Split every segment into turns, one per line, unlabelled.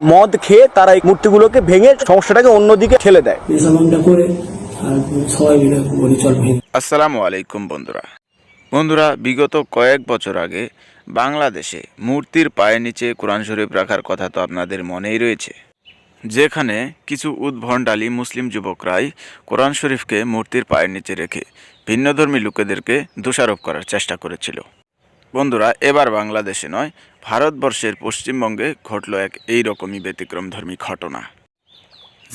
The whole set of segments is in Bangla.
মদ খেয়ে তারা এই মূর্তিগুলোকে ভেঙে সমস্যাটাকে অন্যদিকে ঠেলে দেয়।
নেশাভাঙটা করে সবাই মিলে বলি চল
আসসালামু আলাইকুম বন্ধুরা। বন্ধুরা বিগত কয়েক বছর আগে বাংলাদেশে মূর্তির পায়ের নিচে কোরআন শরীফ রাখার কথা তো আপনাদের মনেই রয়েছে। যেখানে কিছু উদ্ভণ্ডালী মুসলিম যুবকরাই কোরআন শরীফকে মূর্তির পায়ের নিচে রেখে ভিন্নধর্মী লোকেদেরকে দোষারোপ করার চেষ্টা করেছিল। বন্ধুরা, এবার বাংলাদেশে নয়, ভারতবর্ষের পশ্চিমবঙ্গে ঘটল এক এই এইরকমই ব্যতিক্রমধর্মী ঘটনা।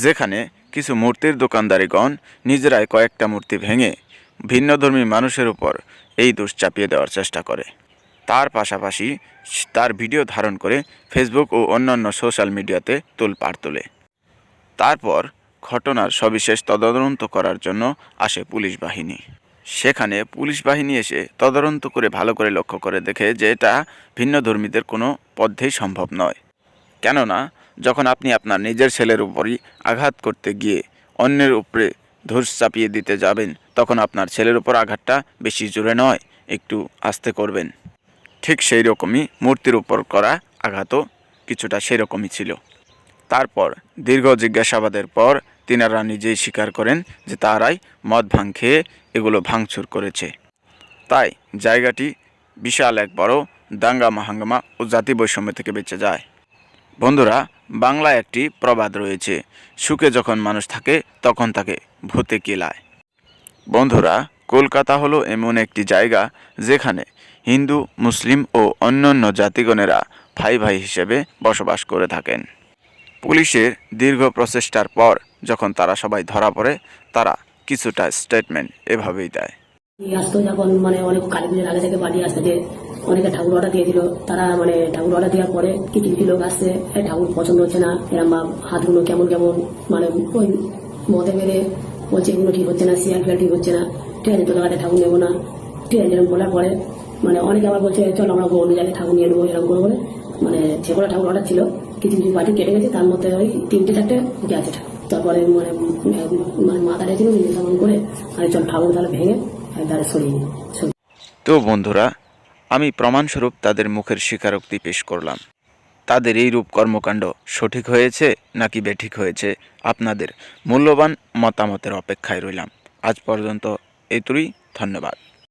যেখানে কিছু মূর্তির দোকানদারিগণ নিজেরাই কয়েকটা মূর্তি ভেঙে ভিন্নধর্মী মানুষের উপর এই দোষ চাপিয়ে দেওয়ার চেষ্টা করে। তার পাশাপাশি তার ভিডিও ধারণ করে ফেসবুক ও অন্যান্য সোশ্যাল মিডিয়াতে তোলপাড় তোলে। তারপর ঘটনার সবিশেষ তদন্ত করার জন্য আসে পুলিশ বাহিনী। সেখানে পুলিশ বাহিনী এসে তদন্ত করে ভালো করে লক্ষ্য করে দেখে যে এটা ভিন্ন ধর্মীদের কোনো পদ্ধেই সম্ভব নয়। কেননা, যখন আপনি আপনার নিজের ছেলের উপরই আঘাত করতে গিয়ে অন্যের উপরে ধূস চাপিয়ে দিতে যাবেন, তখন আপনার ছেলের উপর আঘাতটা বেশি জোরে নয়, একটু আস্তে করবেন। ঠিক সেই রকমই মূর্তির উপর করা আঘাতও কিছুটা সেরকমই ছিল। তারপর দীর্ঘ জিজ্ঞাসাবাদের পর তিনারা নিজেই স্বীকার করেন যে তারাই মদ ভাং খেয়ে এগুলো ভাঙচুর করেছে। তাই জায়গাটি বিশাল এক বড় দাঙ্গা মাহাঙ্গামা ও জাতি বৈষম্য থেকে বেঁচে যায়। বন্ধুরা, বাংলায় একটি প্রবাদ রয়েছে, সুখে যখন মানুষ থাকে, তখন তাকে ভূতে কিলায়। বন্ধুরা, কলকাতা হলো এমন একটি জায়গা যেখানে হিন্দু, মুসলিম ও অন্যান্য জাতিগণেরা ভাই ভাই হিসেবে বসবাস করে থাকেন। পুলিশের দীর্ঘ প্রচেষ্টার পর যখন তারা সবাই ধরা পড়ে, তারা কিছুটা স্টেটমেন্ট এভাবেই দেয়।
আসতো যখন মানে অনেক কালী পুজোর আগে থেকে বাড়ি আসতে যে অনেকে ঠাকুর অর্ডার দিয়ে দিল তারা মানে ঠাকুর অর্ডার দেওয়ার পরে কিছু কিছু লোক আসছে ঠাকুর পছন্দ হচ্ছে না এরম বা হাতগুলো কেমন কেমন মানে ওই মদে মেরে বলছে এগুলো ঠিক হচ্ছে না সিয়ার ফিয়ার ঠিক হচ্ছে না, ঠিক আছে, তোদের কাছে ঠাকুর নেব না, ঠিক আছে, এরকম বলার পরে মানে অনেকে আবার বলছে, চল আমরা অন্য জায়গায় ঠাকুর নিয়ে নেব, এরকম করে মানে যেগুলো ঠাকুর অর্ডার ছিল কিছু বাড়ি কেটে গেছে, তার মধ্যে ওই তিনটে চারটে গেছে তারপরে মানে মানে মাথা রেখেছিল নির্যাতন করে আর চল ঠাকুর তাহলে ভেঙে তারা সরিয়ে
তো বন্ধুরা, আমি প্রমাণস্বরূপ তাদের মুখের স্বীকারোক্তি পেশ করলাম। তাদের এই রূপ কর্মকাণ্ড সঠিক হয়েছে নাকি বেঠিক হয়েছে, আপনাদের মূল্যবান মতামতের অপেক্ষায় রইলাম। আজ পর্যন্ত এতুই ধন্যবাদ।